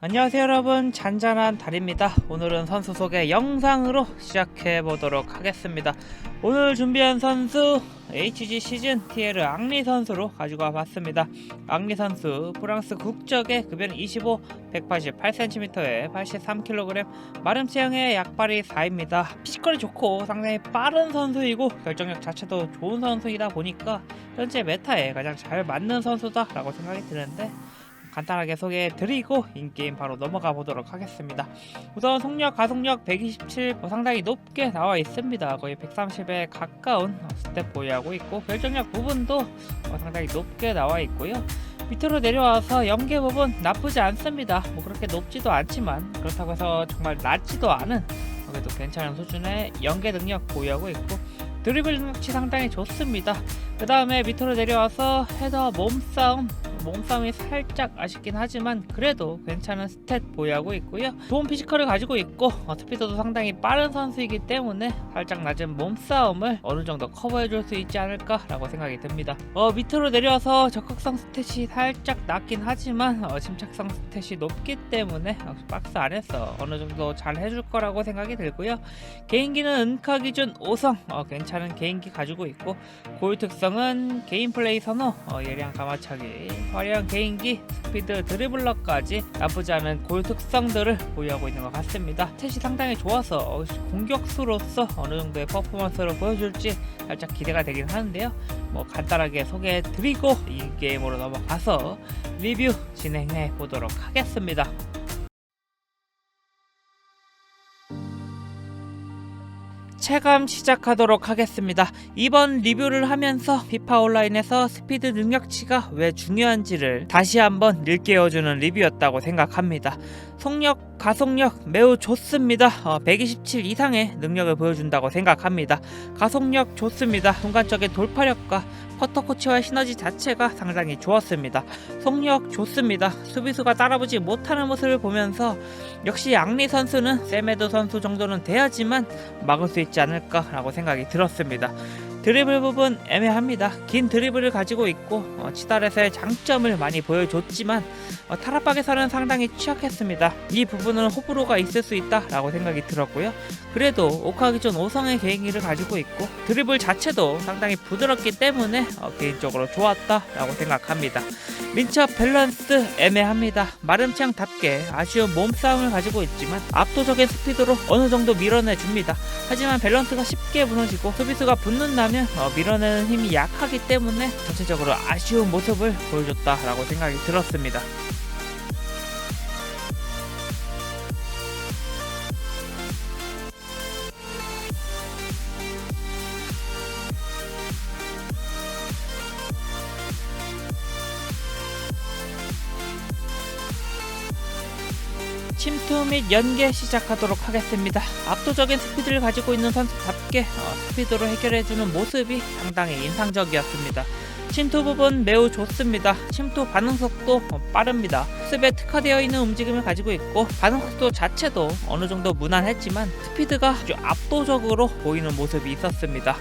안녕하세요 여러분. 잔잔한 달입니다. 오늘은 선수 소개 영상으로 시작해 보도록 하겠습니다. 오늘 준비한 선수 HG 시즌 TL 앙리 선수로 가지고 와봤습니다. 앙리 선수 프랑스 국적의 급여는 25 188cm에 83kg 마름 체형의 약발이 4입니다. 피지컬이 좋고 상당히 빠른 선수이고 결정력 자체도 좋은 선수이다 보니까 현재 메타에 가장 잘 맞는 선수다 라고 생각이 드는데 간단하게 소개해드리고 인게임 바로 넘어가 보도록 하겠습니다. 우선 속력, 가속력 127뭐 상당히 높게 나와 있습니다. 거의 130에 가까운 스텝 보유하고 있고 결정력 부분도 어, 상당히 높게 나와 있고요. 밑으로 내려와서 연계 부분 나쁘지 않습니다. 뭐 그렇게 높지도 않지만 그렇다고 해서 정말 낮지도 않은 그래도 괜찮은 수준의 연계 능력 보유하고 있고 드리블 능력치 상당히 좋습니다. 그 다음에 밑으로 내려와서 헤더 몸싸움 몸싸움이 살짝 아쉽긴 하지만 그래도 괜찮은 스탯 보유하고 있고요. 좋은 피지컬을 가지고 있고 어, 스피드도 상당히 빠른 선수이기 때문에 살짝 낮은 몸싸움을 어느 정도 커버해줄 수 있지 않을까라고 생각이 듭니다. 어, 밑으로 내려와서 적극성 스탯이 살짝 낮긴 하지만 어, 침착성 스탯이 높기 때문에 박스 안에서 어느 정도 잘 해줄 거라고 생각이 들고요. 개인기는 은카 기준 5성 어, 괜찮은 개인기 가지고 있고 고유 특성은 개인 플레이 선호 어, 예량 가마차기 화려한 개인기 스피드 드리블러까지 나쁘지 않은 고유 특성들을 보유하고 있는 것 같습니다. 스탯이 상당히 좋아서 어, 공격수로서 어느 정도의 퍼포먼스를 보여줄지 살짝 기대가 되긴 하는데요. 뭐 간단하게 소개해 드리고 이 게임으로 넘어가서 리뷰 진행해 보도록 하겠습니다 체감 시작하도록 하겠습니다. 이번 리뷰를 하면서 피파 온라인에서 스피드 능력치가 왜 중요한지를 다시 한번 일깨워주는 리뷰였다고 생각합니다. 속력, 가속력 매우 좋습니다. 어, 127 이상의 능력을 보여준다고 생각합니다. 가속력 좋습니다. 순간적인 돌파력과 퍼터 코치와의 시너지 자체가 상당히 좋았습니다. 속력 좋습니다. 수비수가 따라보지 못하는 모습을 보면서 역시 앙리 선수는 세메도 선수 정도는 돼야지만 막을 수 있지 않을까라고 생각이 들었습니다. 드리블 부분 애매합니다. 긴 드리블을 가지고 있고 어, 치달에서의 장점을 많이 보여줬지만 어, 타락박에서는 상당히 취약했습니다. 이 부분은 호불호가 있을 수 있다라고 생각이 들었고요. 그래도 오카 기존 5성의 개인기를 가지고 있고 드리블 자체도 상당히 부드럽기 때문에 어, 개인적으로 좋았다라고 생각합니다. 민첩 밸런스 애매합니다. 마름창답게 아쉬운 몸싸움을 가지고 있지만 압도적인 스피드로 어느 정도 밀어내줍니다. 하지만 밸런스가 쉽게 무너지고 수비수가 붙는다면 어, 밀어내는 힘이 약하기 때문에 전체적으로 아쉬운 모습을 보여줬다라고 생각이 들었습니다. 침투 및 연계 시작하도록 하겠습니다. 압도적인 스피드를 가지고 있는 선수답게 어, 스피드로 해결해주는 모습이 상당히 인상적이었습니다. 침투 부분 매우 좋습니다. 침투 반응 속도 어, 빠릅니다. 습에 특화되어 있는 움직임을 가지고 있고 반응 속도 자체도 어느 정도 무난했지만 스피드가 아주 압도적으로 보이는 모습이 있었습니다.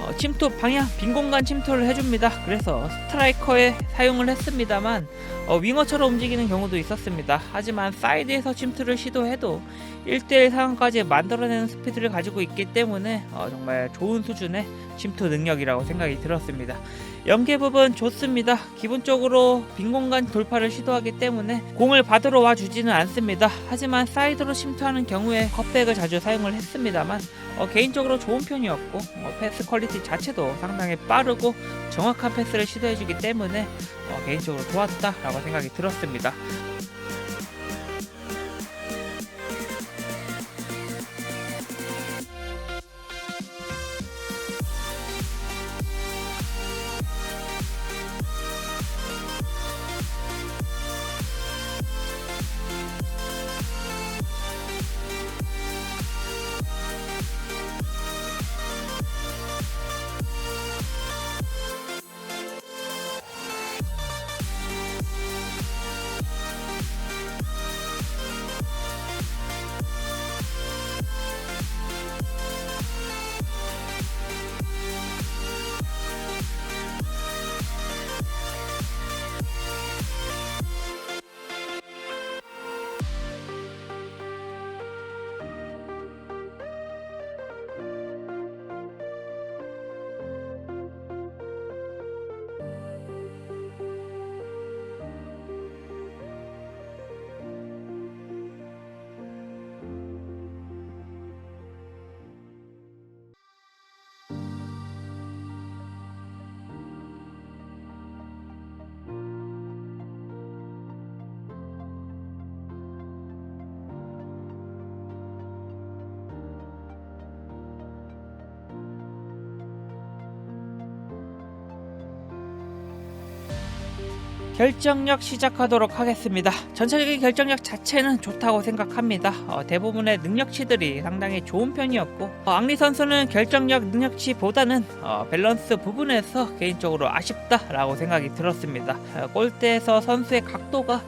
어, 침투 방향 빈 공간 침투를 해줍니다. 그래서 스트라이커에 사용을 했습니다만 어, 윙어처럼 움직이는 경우도 있었습니다. 하지만 사이드에서 침투를 시도해도 1대1 상황까지 만들어내는 스피드를 가지고 있기 때문에 어, 정말 좋은 수준의 침투 능력이라고 생각이 들었습니다. 연계 부분 좋습니다. 기본적으로 빈 공간 돌파를 시도하기 때문에 공을 받으러 와 주지는 않습니다. 하지만 사이드로 침투하는 경우에 컵백을 자주 사용을 했습니다만 어, 개인적으로 좋은 편이었고 어, 패스 퀄리티 자체도 상당히 빠르고 정확한 패스를 시도해주기 때문에 어, 개인적으로 좋았다라고 생각이 들었습니다. 결정력 시작하도록 하겠습니다. 전체적인 결정력 자체는 좋다고 생각합니다. 어, 대부분의 능력치들이 상당히 좋은 편이었고 어, 앙리 선수는 결정력 능력치보다는 어, 밸런스 부분에서 개인적으로 아쉽다라고 생각이 들었습니다. 어, 골대에서 선수의 각도가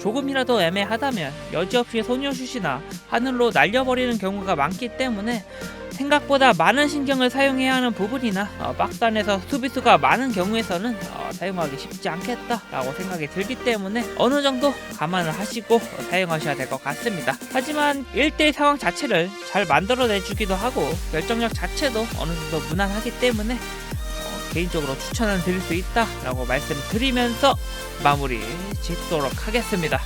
조금이라도 애매하다면 여지없이 소녀슛이나 하늘로 날려버리는 경우가 많기 때문에 생각보다 많은 신경을 사용해야 하는 부분이나 어, 안에서 수비수가 많은 경우에서는 어, 사용하기 쉽지 않겠다라고 생각이 들기 때문에 어느 정도 감안을 하시고 어, 사용하셔야 될 것 같습니다. 하지만 1대1 상황 자체를 잘 만들어내주기도 하고 결정력 자체도 어느 정도 무난하기 때문에 어, 개인적으로 추천을 드릴 수 있다라고 말씀드리면서 마무리 짓도록 하겠습니다.